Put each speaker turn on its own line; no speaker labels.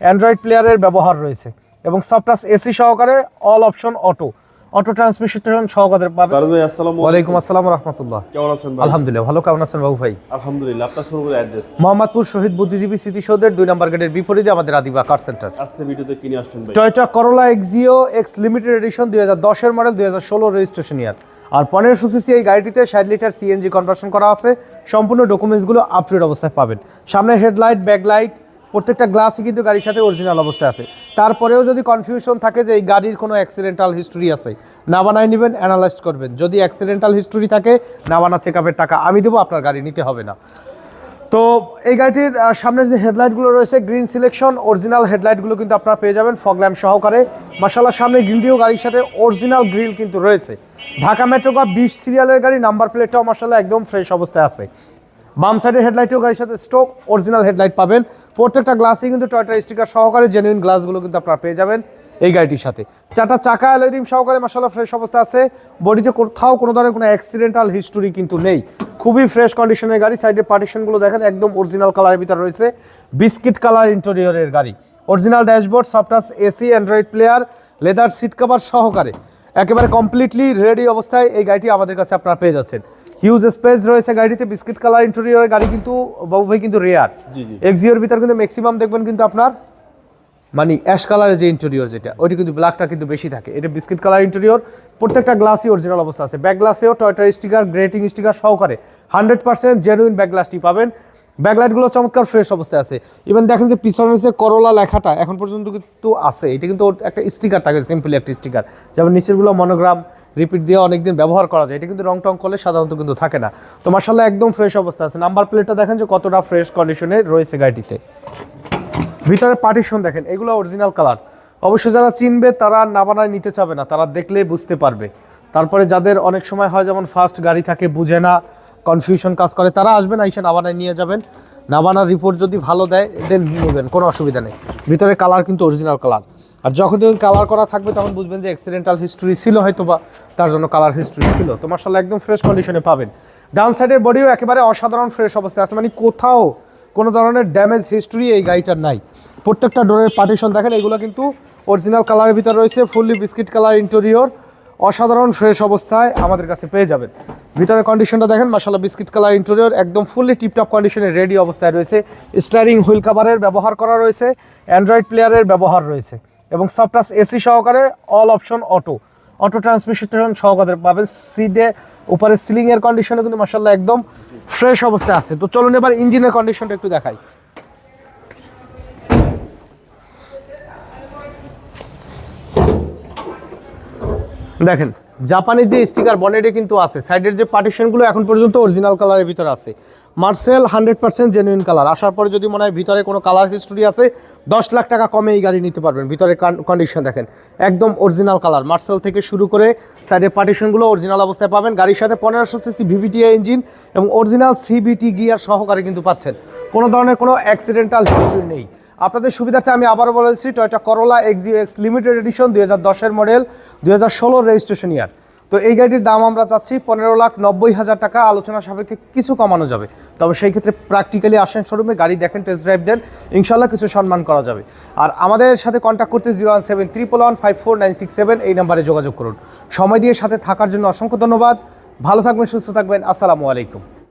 Android প্লেয়ারের ব্যবহার রয়েছে এবং সফটাস এসি সহকারে all option auto auto transmission সহকারে
আসসালামু
ওয়ালাইকুম আসসালাম রহমতুল্লাহ।
কেমন আছেন
আলহামদুলিল্লাহ ভালো কেমন আছেন বাবু ভাই?
আলহামদুলিল্লাহ আপনার শুরু করে অ্যাড্রেস
মোহাম্মদপুর শহীদ বুদ্ধিজীবী স্মৃতিসৌধের দুই নম্বর গেটের বিপরীতে আমাদের আদিবা কার সেন্টার
আজকে ভিডিওতে কিনে আসছেন ভাই?
Toyota Corolla Axio X limited edition দুই হাজার দশের মডেল দুই হাজার ষোলো রেজিস্ট্রেশন ইয়ার আর পনেরোশো সিসি এই গাড়িটিতে ষাট লিটার সিএনজি কনভার্সন করা আছে। সম্পূর্ণ ডকুমেন্টসগুলো আপডেট অবস্থায় পাবেন। সামনে হেডলাইট ব্যাকলাইট প্রত্যেকটা গ্লাসই কিন্তু গাড়ির সাথে অরিজিনাল অবস্থায় আছে। তারপরেও যদি কনফিউশন থাকে যে এই গাড়ির কোনো অ্যাক্সিডেন্টাল হিস্টোরি আছে, না বানায় নেবেন অ্যানালাইজ করবেন। যদি অ্যাক্সিডেন্টাল হিস্টোরি থাকে, না বানা চেক টাকা আমি দেবো, আপনার গাড়ি নিতে হবে না। তো এই গাড়িটির সামনের যে হেডলাইটগুলো রয়েছে গ্রিন সিলেকশন অরিজিনাল হেডলাইটগুলো কিন্তু আপনারা পেয়ে যাবেন ফগ ল্যাম্প সহকারে। মাসাল্লাহ সামনে গ্রিলটিও গাড়ির সাথে অরিজিনাল গ্রিল কিন্তু রয়েছে। ঢাকা মেট্রো বা বিশ সিরিয়ালের গাড়ি নাম্বার প্লেটটাও মাসাল্লাহ একদম ফ্রেশ অবস্থায় আছে। বাম সাইডের হেডলাইটও গাড়ির সাথে স্টোক অরিজিনাল হেডলাইট পাবেন। প্রত্যেকটা গ্লাসই কিন্তু টয়টা স্টিকার সহকারে জেনুইন গ্লাসগুলো কিন্তু আপনারা পেয়ে যাবেন এই গাড়িটির সাথে। চারটা চাকা অ্যালোরিম সহকারে মাসাল্লাহ ফ্রেশ অবস্থা আছে। বডিতে কোথাও কোনো ধরনের কোনো অ্যাক্সিডেন্টাল হিস্টোরি কিন্তু নেই। খুবই ফ্রেশ কন্ডিশনের গাড়ি সাইডের পার্টিশনগুলো দেখেন, একদম অরিজিনাল কালারের ভিতরে রয়েছে। বিস্কিট কালার ইন্টেরিয়রের গাড়ি। Original dashboard সফটাস AC Android player leather seat cover সহকারে। একেবারে কমপ্লিটলি রেডি অবস্থায় এই গাড়িটি আমাদের কাছে আপনারা পেয়ে যাচ্ছেন। হিউজ স্পেস রয়েছে গাড়িতে বিস্কিট কালার ইন্টেরিয়রের গাড়ি কিন্তু বাবু ভাই কিন্তু রেয়ার। এক্সিওর ভিতর কিন্তু ম্যাক্সিমাম দেখবেন কিন্তু আপনার মানে অ্যাশ কালারের যে ইন্টেরিয়র যেটা ওইটা কিন্তু ব্ল্যাকটা কিন্তু বেশি থাকে। এটা বিস্কিট কালার ইন্টেরিয়র প্রত্যেকটা গ্লাসই অরিজিনাল অবস্থা আছে। ব্যাক গ্লাসেও টয়টার স্টিকার গ্রেটিং স্টিকার সহকারে হান্ড্রেড পার্সেন্ট জেনুইন ব্যাক গ্লাসটি পাবেন। ব্যাকলাইটগুলো চমৎকার ফ্রেশ অবস্থায় আছে। ইভেন দেখেন যে পিছনে যে করলা লেখাটা এখন পর্যন্ত কিন্তু আছে। এটা কিন্তু একটা স্টিকার থাকে সিম্পলি একটা স্টিকার যেমন নিচেরগুলো মনোগ্রাম রিপিট দিয়ে অনেকদিন ব্যবহার করা যায়। এটা কিন্তু রং টং করলে সাধারণত কিন্তু থাকে না। তো মার্শাল্লাহ একদম ফ্রেশ অবস্থা আছে। নাম্বার প্লেটটা দেখেন যে কতটা ফ্রেশ কন্ডিশনে রয়েছে গাড়িটিতে। ভিতরে পার্টিশন দেখেন, এগুলো অরিজিনাল কালার অবশ্য যারা চিনবে, তারা না বানায় নিতে চাবে না, তারা দেখলে বুঝতে পারবে। তারপরে যাদের অনেক সময় হয়, যেমন ফার্স্ট গাড়ি থাকে, বুঝে না কনফিউশন কাজ করে, তারা আসবেন এসে নাবানায় নিয়ে যাবেন। নাবানার রিপোর্ট যদি ভালো দেয় দেন নেবেন, কোনো অসুবিধা নেই। ভিতরে কালার কিন্তু অরিজিনাল কালার আর যখন কালার করা থাকবে তখন বুঝবেন যে অ্যাক্সিডেন্টাল হিস্টোরি ছিল হয়তো বা তার জন্য কালার হিস্টোরি ছিল। তো মার্শাল্লাহ একদম ফ্রেশ কন্ডিশনে পাবেন। ডান সাইডের বডিও একেবারে অসাধারণ ফ্রেশ অবস্থায় আছে। মানে কোথাও কোনো ধরনের ড্যামেজ হিস্ট্রি এই গাড়িটার নাই। প্রত্যেকটা ডোরের পার্টিশন দেখেন, এগুলো কিন্তু অরিজিনাল কালারের ভিতরে রয়েছে ফুললি বিস্কিট কালার ইন্টেরিয়র অসাধারণ ফ্রেশ অবস্থায় আমাদের কাছে পেয়ে যাবেন। ভিতরে কন্ডিশনটা দেখেন মাসাল্লাহ বিস্কিট কালার ইন্টেরিয়র একদম ফুললি টিপটপ কন্ডিশনে রেডি অবস্থায় রয়েছে। স্টারিং হুইল কাভারের ব্যবহার করা রয়েছে অ্যান্ড্রয়েড প্লেয়ারের ব্যবহার রয়েছে। এবং সফটাস এসি সহকারে all option auto. Auto transmission সহকারে পাবেন। সিডে উপরে সিলিং এর কন্ডিশনে কিন্তু মাসাল্লাহ একদম ফ্রেশ অবস্থায় আছে। তো চলুন এবার ইঞ্জিনের কন্ডিশনটা একটু দেখাই। দেখেন, জাপানের যে স্টিকার বনেটে কিন্তু আছে সাইডের যে পার্টিশনগুলো এখন পর্যন্ত অরিজিনাল কালারের ভিতরে আছে। মার্সেল হান্ড্রেড পার্সেন্ট জেনুইন কালার আসার পরে যদি মনে হয় ভিতরে কোনো কালার হিস্টোরি আছে, দশ লাখ টাকা কমে এই গাড়ি নিতে পারবেন। ভিতরে কন্ডিশন দেখেন, একদম অরিজিনাল কালার মার্সেল থেকে শুরু করে সাইডের পার্টিশনগুলো অরিজিনাল অবস্থায় পাবেন। গাড়ির সাথে পনেরোশো সিসি ভিভিটিআই ইঞ্জিন এবং অরিজিনাল সিবিটি গিয়ার সহকারে কিন্তু পাচ্ছেন। কোনো ধরনের কোনো অ্যাক্সিডেন্টাল হিস্ট্রি নেই। আপনাদের সুবিধার্থে আমি আবারও বলেছি Toyota Corolla Axio X limited edition দুই হাজার দশের মডেল দুই হাজার ষোলোর রেজিস্ট্রেশন ইয়ার তো এই গাড়িটির দাম আমরা চাচ্ছি পনেরো লাখ নব্বই হাজার টাকা। আলোচনা সাপেক্ষে কিছু কমানো যাবে। তবে সেই ক্ষেত্রে প্র্যাকটিক্যালি আসেন শোরুমে গাড়ি দেখেন টেস্ট ড্রাইভ দেন ইনশাল্লাহ কিছু সম্মান করা যাবে। আর আমাদের সাথে কন্ট্যাক্ট করতে zero one seven triple one five four nine six seven এই নাম্বারে যোগাযোগ করুন। সময় দিয়ে সাথে থাকার জন্য অসংখ্য ধন্যবাদ। ভালো থাকবেন, সুস্থ থাকবেন। আসসালামু আলাইকুম।